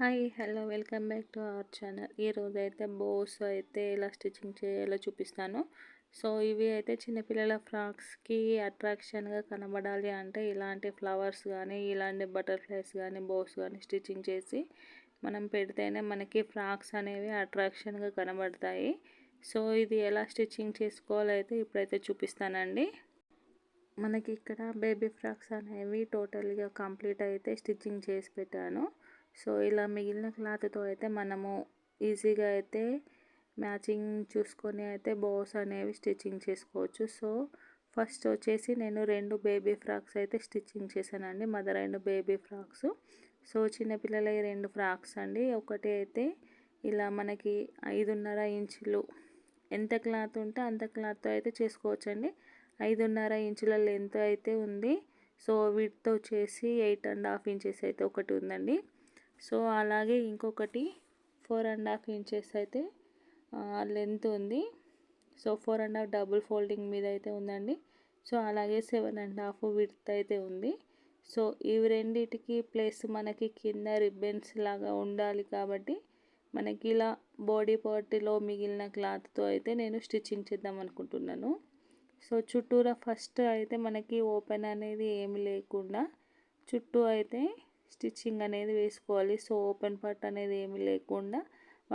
Hi hello welcome back to our channel. ఈరోజు అయితే బోస్ అయితే ఎలా స్టిచ్చింగ్ చేయాలో చూపిస్తాను. సో ఇవి అయితే చిన్నపిల్లల ఫ్రాక్స్కి అట్రాక్షన్గా కనబడాలి అంటే ఇలాంటి ఫ్లవర్స్ కానీ ఇలాంటి బటర్ఫ్లైస్ కానీ బోస్ కానీ స్టిచ్చింగ్ చేసి మనం పెడితేనే మనకి ఫ్రాక్స్ అనేవి అట్రాక్షన్గా కనబడతాయి. సో ఇది ఎలా స్టిచ్చింగ్ చేసుకోవాలో అయితే ఇప్పుడైతే చూపిస్తానండి. మనకి ఇక్కడ బేబీ ఫ్రాక్స్ అనేవి టోటల్గా కంప్లీట్ అయితే స్టిచ్చింగ్ చేసి పెట్టాను. సో ఇలా మిగిలిన క్లాత్తో అయితే మనము ఈజీగా అయితే మ్యాచింగ్ చూసుకొని అయితే బోస్ అనేవి స్టిచ్చింగ్ చేసుకోవచ్చు. సో ఫస్ట్ వచ్చేసి నేను రెండు బేబీ ఫ్రాక్స్ అయితే స్టిచ్చింగ్ చేశానండి. Mother and baby frocks. So చిన్నపిల్లల రెండు ఫ్రాక్స్ అండి. ఒకటి అయితే ఇలా మనకి ఐదున్నర ఇంచులు ఎంత క్లాత్ ఉంటే అంత క్లాత్తో అయితే చేసుకోవచ్చండి. ఐదున్నర ఇంచుల లెంత్ అయితే ఉంది. సో వీటితో వచ్చేసి ఎయిట్ అండ్ హాఫ్ ఇంచెస్ అయితే ఒకటి ఉందండి. సో అలాగే ఇంకొకటి ఫోర్ అండ్ హాఫ్ ఇంచెస్ అయితే లెంత్ ఉంది. So four and half double folding మీద అయితే ఉందండి. సో అలాగే సెవెన్ అండ్ హాఫ్ విడ్త్ అయితే ఉంది. సో ఇవి రెండిటికి ప్లస్ మనకి కింద రిబ్బన్స్ లాగా ఉండాలి కాబట్టి మనకి ఇలా బాడీ పార్టీలో మిగిలిన క్లాత్తో అయితే నేను స్టిచ్చింగ్ చేద్దాం అనుకుంటున్నాను. సో చుట్టూరా ఫస్ట్ అయితే మనకి ఓపెన్ అనేది ఏమి లేకుండా చుట్టూ అయితే స్టిచ్చింగ్ అనేది వేసుకోవాలి. సో ఓపెన్ పార్ట్ అనేది ఏమి లేకుండా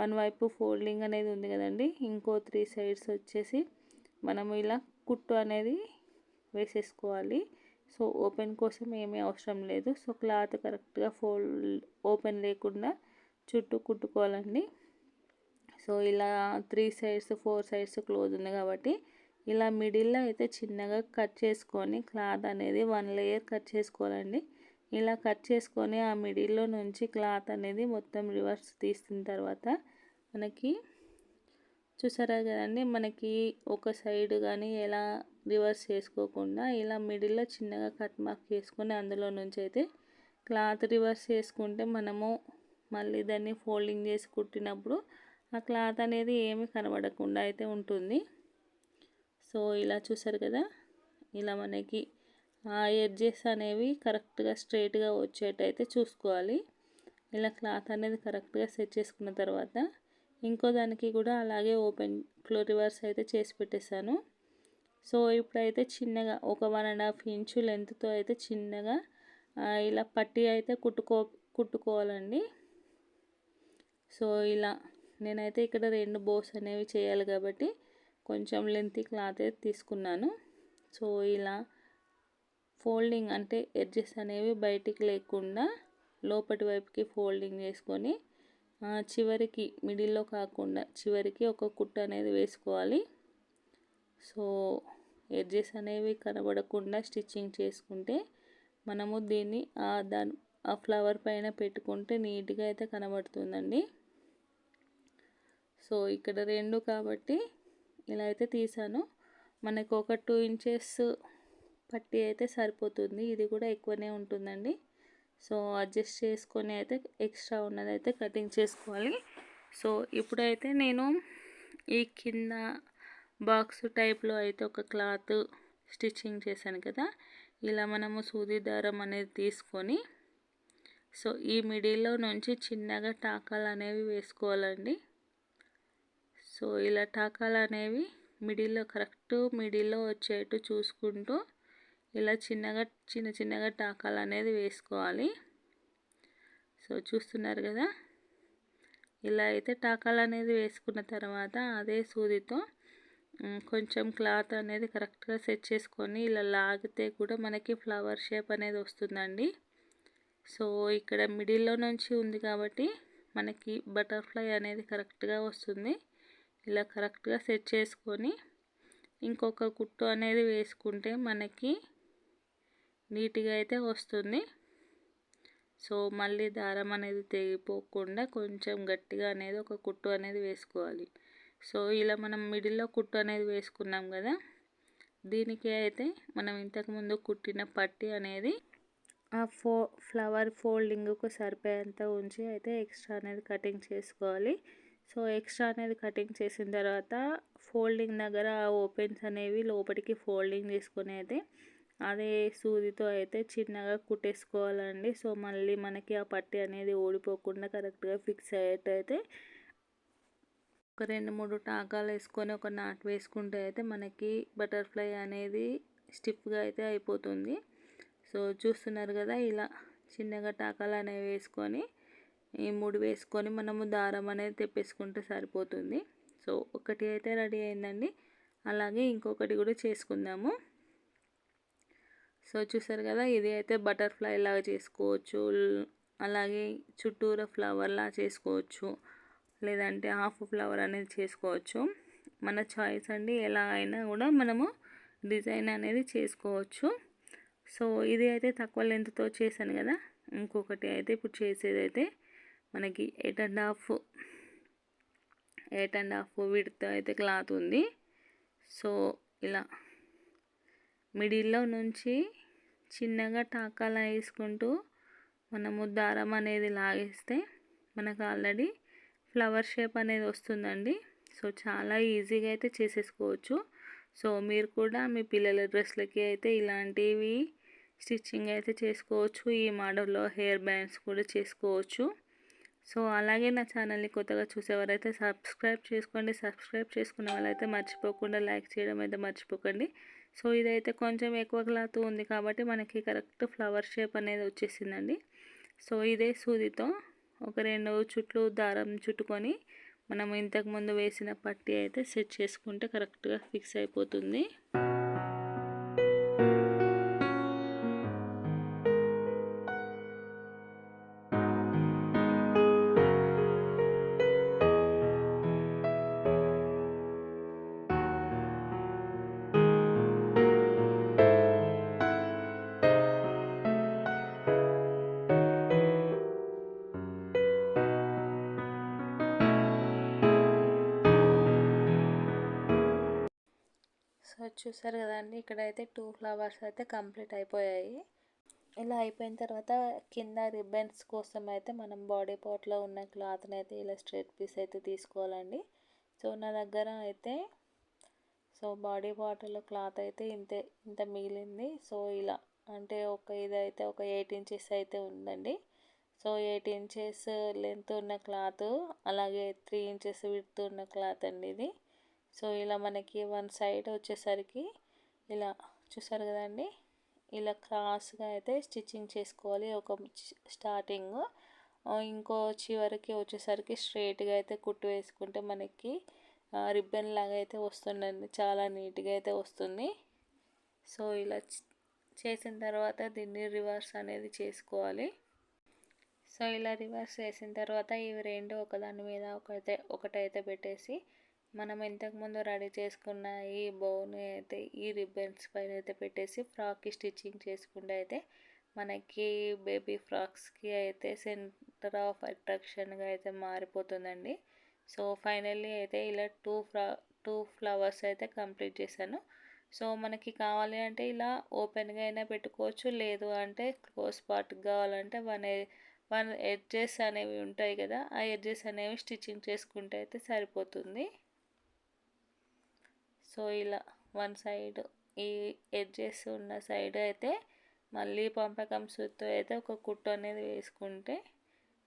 వన్ వైపు ఫోల్డింగ్ అనేది ఉంది కదండి. ఇంకో త్రీ సైడ్స్ వచ్చేసి మనము ఇలా కుట్టు అనేది వేసేసుకోవాలి. సో ఓపెన్ కోసం ఏమీ అవసరం లేదు. సో క్లాత్ కరెక్ట్గా ఫోల్డ్ ఓపెన్ లేకుండా చుట్టూ కుట్టుకోవాలండి. సో ఇలా three sides four sides close ఉంది కాబట్టి ఇలా మిడిల్లో అయితే చిన్నగా కట్ చేసుకొని క్లాత్ అనేది వన్ లేయర్ కట్ చేసుకోవాలండి. ఇలా కట్ చేసుకొని ఆ మిడిల్లో నుంచి క్లాత్ అనేది మొత్తం రివర్స్ తీసిన తర్వాత మనకి చూసారా కదండి? మనకి ఒక సైడ్ కానీ ఎలా రివర్స్ చేసుకోకుండా ఇలా మిడిల్లో చిన్నగా కట్ మార్క్ చేసుకొని అందులో నుంచి అయితే క్లాత్ రివర్స్ చేసుకుంటే మనము మళ్ళీ దాన్ని ఫోల్డింగ్ చేసి కుట్టినప్పుడు ఆ క్లాత్ అనేది ఏమి కనబడకుండా అయితే ఉంటుంది. సో ఇలా చూసారు కదా? ఇలా మనకి ఎడ్జెస్ అనేవి కరెక్ట్గా స్ట్రైట్గా వచ్చేటైతే చూసుకోవాలి. ఇలా క్లాత్ అనేది కరెక్ట్గా సెట్ చేసుకున్న తర్వాత ఇంకో దానికి కూడా అలాగే ఓపెన్ ఫ్లో రివర్స్ అయితే చేసి పెట్టేశాను. సో ఇప్పుడైతే చిన్నగా ఒక వన్ అండ్ హాఫ్ ఇంచు లెంత్తో అయితే చిన్నగా ఇలా పట్టి అయితే కుట్టుకో కుట్టుకోవాలండి. సో ఇలా నేనైతే ఇక్కడ రెండు బోస్ అనేవి చేయాలి కాబట్టి కొంచెం లెంత్ క్లాత్ అయితే తీసుకున్నాను. సో ఇలా ఫోల్డింగ్ అంటే ఎడ్జెస్ అనేవి బయటికి లేకుండా లోపటి వైపుకి ఫోల్డింగ్ చేసుకొని చివరికి మిడిల్లో కాకుండా చివరికి ఒక కుట్టు అనేది వేసుకోవాలి. సో ఎడ్జెస్ అనేవి కనబడకుండా స్టిచ్చింగ్ చేసుకుంటే మనము దీన్ని దాని ఆ ఫ్లవర్ పైన పెట్టుకుంటే నీట్గా అయితే కనబడుతుందండి. సో ఇక్కడ రెండు కాబట్టి ఇలా అయితే తీసాను. మనకు ఒక టూ ఇంచెస్ పట్టి అయితే సరిపోతుంది. ఇది కూడా ఎక్కువనే ఉంటుందండి. సో అడ్జస్ట్ చేసుకొని అయితే ఎక్స్ట్రా ఉన్నది అయితే కటింగ్ చేసుకోవాలి. సో ఇప్పుడైతే నేను ఈ కింద బాక్స్ టైప్లో అయితే ఒక క్లాత్ స్టిచ్చింగ్ చేశాను కదా. ఇలా మనము సూది దారం అనేది తీసుకొని సో ఈ మిడిల్లో నుంచి చిన్నగా టాకాలు అనేవి వేసుకోవాలండి. సో ఇలా టాకాలు అనేవి మిడిల్లో కరెక్ట్ మిడిల్లో వచ్చేట్టు చూసుకుంటూ ఇలా చిన్నగా చిన్న చిన్నగా టాకాలు అనేది వేసుకోవాలి. సో చూస్తున్నారు కదా? ఇలా అయితే టాకాలు అనేది వేసుకున్న తర్వాత అదే సూదితో కొంచెం క్లాత్ అనేది కరెక్ట్గా సెట్ చేసుకొని ఇలా లాగితే కూడా మనకి ఫ్లవర్ షేప్ అనేది వస్తుందండి. సో ఇక్కడ మిడిల్లో నుంచి ఉంది కాబట్టి మనకి బటర్ఫ్లై అనేది కరెక్ట్గా వస్తుంది. ఇలా కరెక్ట్గా సెట్ చేసుకొని ఇంకొక కుట్టు అనేది వేసుకుంటే మనకి నీట్గా అయితే వస్తుంది. సో మళ్ళీ దారం అనేది తెగిపోకుండా కొంచెం గట్టిగా అనేది ఒక కుట్టు అనేది వేసుకోవాలి. సో ఇలా మనం మిడిల్లో కుట్టు అనేది వేసుకున్నాం కదా దీనికి అయితే మనం ఇంతకుముందు కుట్టిన పట్టి అనేది ఆ ఫో ఫ్లవర్ ఫోల్డింగ్కు సరిపోయేంత ఉంచి అయితే ఎక్స్ట్రా అనేది కటింగ్ చేసుకోవాలి. సో ఎక్స్ట్రా అనేది కటింగ్ చేసిన తర్వాత ఫోల్డింగ్ దగ్గర ఓపెన్స్ అనేవి లోపలికి ఫోల్డింగ్ చేసుకొని అయితే అదే సూదితో అయితే చిన్నగా కుట్టేసుకోవాలండి. సో మళ్ళీ మనకి ఆ పట్టి అనేది ఓడిపోకుండా కరెక్ట్గా ఫిక్స్ అయ్యేటైతే ఒక రెండు మూడు టాకాలు వేసుకొని ఒక నాట్ వేసుకుంటే అయితే మనకి బటర్ఫ్లై అనేది స్టిఫ్గా అయితే అయిపోతుంది. సో చూస్తున్నారు కదా ఇలా చిన్నగా టాకాలు అనేవి వేసుకొని ఈ మూడు వేసుకొని మనము దారం అనేది తెప్పేసుకుంటే సరిపోతుంది. సో ఒకటి అయితే రెడీ అయిందండి. అలాగే ఇంకొకటి కూడా చేసుకుందాము. సో చూసారు కదా ఇది అయితే బటర్ఫ్లై లాగా చేసుకోవచ్చు. అలాగే చుట్టూరా ఫ్లవర్లా చేసుకోవచ్చు. లేదంటే హాఫ్ ఫ్లవర్ అనేది చేసుకోవచ్చు. మన చాయిస్ అండి ఎలా అయినా కూడా మనము డిజైన్ అనేది చేసుకోవచ్చు. సో ఇది అయితే తక్కువ లెంత్తో చేశాను కదా ఇంకొకటి అయితే ఇప్పుడు చేసేది అయితే మనకి eight and half eight and half విడ్తో అయితే క్లాత్ ఉంది. సో ఇలా మిడిల్లో నుంచి చిన్నగా టాకాలా వేసుకుంటూ మనము దారం అనేది లాగేస్తే మనకు ఆల్రెడీ ఫ్లవర్ షేప్ అనేది వస్తుందండి. సో చాలా ఈజీగా అయితే చేసేసుకోవచ్చు. సో మీరు కూడా మీ పిల్లల డ్రెస్లకి అయితే ఇలాంటివి స్టిచ్చింగ్ అయితే చేసుకోవచ్చు. ఈ మోడల్లో హెయిర్ బ్యాండ్స్ కూడా చేసుకోవచ్చు. సో అలాగే నా ఛానల్ని కొత్తగా చూసేవారైతే సబ్స్క్రైబ్ చేసుకోండి. సబ్స్క్రైబ్ చేసుకున్న వాళ్ళైతే మర్చిపోకుండా లైక్ చేయడం అయితే మర్చిపోకండి. సో ఇదైతే కొంచెం ఎక్కువ క్లాత్ ఉంది కాబట్టి మనకి కరెక్ట్ ఫ్లవర్ షేప్ అనేది వచ్చేసిందండి. సో ఇదే సూదితో ఒక రెండు చుట్లు దారం చుట్టుకొని మనం ఇంతకుముందు వేసిన పట్టి అయితే సెట్ చేసుకుంటే కరెక్ట్గా ఫిక్స్ అయిపోతుంది. సో చూసారు కదండి. ఇక్కడైతే టూ ఫ్లవర్స్ అయితే కంప్లీట్ అయిపోయాయి. ఇలా అయిపోయిన తర్వాత కింద రిబ్బన్స్ కోసం అయితే మనం బాడీ పార్ట్లో ఉన్న క్లాత్ని అయితే ఇలా స్ట్రెయిట్ పీస్ అయితే తీసుకోవాలండి. సో నా దగ్గర అయితే సో బాడీ పార్ట్లో క్లాత్ అయితే ఇంతే ఇంత మిగిలింది. సో ఇలా అంటే ఒక ఇదైతే ఒక ఎయిట్ ఇంచెస్ అయితే ఉందండి. సో ఎయిట్ ఇంచెస్ లెంత్ ఉన్న క్లాత్ అలాగే త్రీ ఇంచెస్ విడ్త్ ఉన్న క్లాత్ అండి ఇది. సో ఇలా మనకి వన్ సైడ్ వచ్చేసరికి ఇలా చూసారు కదండి? ఇలా క్రాస్గా అయితే స్టిచ్చింగ్ చేసుకోవాలి. ఒక స్టార్టింగ్. ఇంకో చివరికి వచ్చేసరికి స్ట్రేట్గా అయితే కుట్టు వేసుకుంటే మనకి రిబ్బన్ లాగా అయితే వస్తుందండి. చాలా నీట్గా అయితే వస్తుంది. సో ఇలా చేసిన తర్వాత దీన్ని రివర్స్ అనేది చేసుకోవాలి. సో ఇలా రివర్స్ చేసిన తర్వాత ఇవి రెండు ఒకదాని మీద ఒకైతే ఒకటైతే పెట్టేసి మనం ఇంతకుముందు రెడీ చేసుకున్న ఈ బౌని అయితే ఈ రిబ్బన్స్ పైన అయితే పెట్టేసి ఫ్రాక్కి స్టిచ్చింగ్ చేసుకుంటే అయితే మనకి బేబీ ఫ్రాక్స్కి అయితే సెంటర్ ఆఫ్ అట్రాక్షన్గా అయితే మారిపోతుందండి. సో ఫైనల్లీ అయితే ఇలా టూ ఫ్రా టూ ఫ్లవర్స్ అయితే కంప్లీట్ చేశాను. సో మనకి కావాలి అంటే ఇలా ఓపెన్గా అయినా పెట్టుకోవచ్చు లేదు అంటే క్లోజ్ పార్ట్ కావాలంటే వన్ వన్ ఎడ్జెస్ అనేవి ఉంటాయి కదా ఆ ఎడ్జెస్ అనేవి స్టిచ్చింగ్ చేసుకుంటే అయితే సరిపోతుంది. సో ఇలా వన్ సైడ్ ఈ ఎడ్జెస్ ఉన్న సైడ్ అయితే మళ్ళీ పంపకం సుత్తో అయితే ఒక కుట్టు అనేది వేసుకుంటే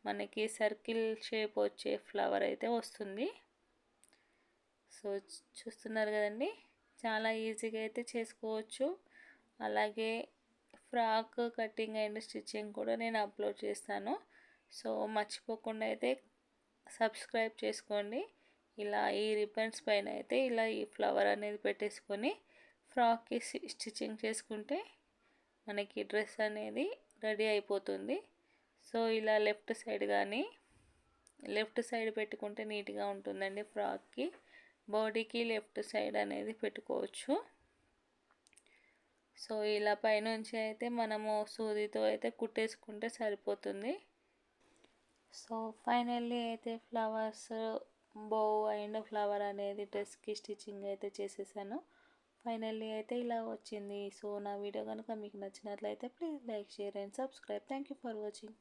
మనకి సర్కిల్ షేప్ వచ్చే ఫ్లవర్ అయితే వస్తుంది. సో చూస్తున్నారు కదండి? చాలా ఈజీగా అయితే చేసుకోవచ్చు. అలాగే ఫ్రాక్ కటింగ్ అండ్ స్టిచ్చింగ్ కూడా నేను అప్లోడ్ చేస్తాను. సో మర్చిపోకుండా అయితే సబ్స్క్రైబ్ చేసుకోండి. ఇలా ఈ రిబ్బన్స్ పైన అయితే ఇలా ఈ ఫ్లవర్ అనేది పెట్టేసుకొని ఫ్రాక్కి స్టిచ్చింగ్ చేసుకుంటే మనకి డ్రెస్ అనేది రెడీ అయిపోతుంది. సో ఇలా లెఫ్ట్ సైడ్ కానీ లెఫ్ట్ సైడ్ పెట్టుకుంటే నీట్గా ఉంటుందండి ఫ్రాక్కి. బాడీకి లెఫ్ట్ సైడ్ అనేది పెట్టుకోవచ్చు. సో ఇలా పైనుంచి అయితే మనము సూదితో అయితే కుట్టేసుకుంటే సరిపోతుంది. సో ఫైనల్లీ అయితే ఫ్లవర్స్ బో అండ్ ఫ్లవర్ అనేది డ్రెస్కి స్టిచ్చింగ్ అయితే చేసేసాను. ఫైనల్లీ అయితే ఇలా వచ్చింది. సో నా వీడియో కనుక మీకు నచ్చినట్లయితే please like share and subscribe thank you for watching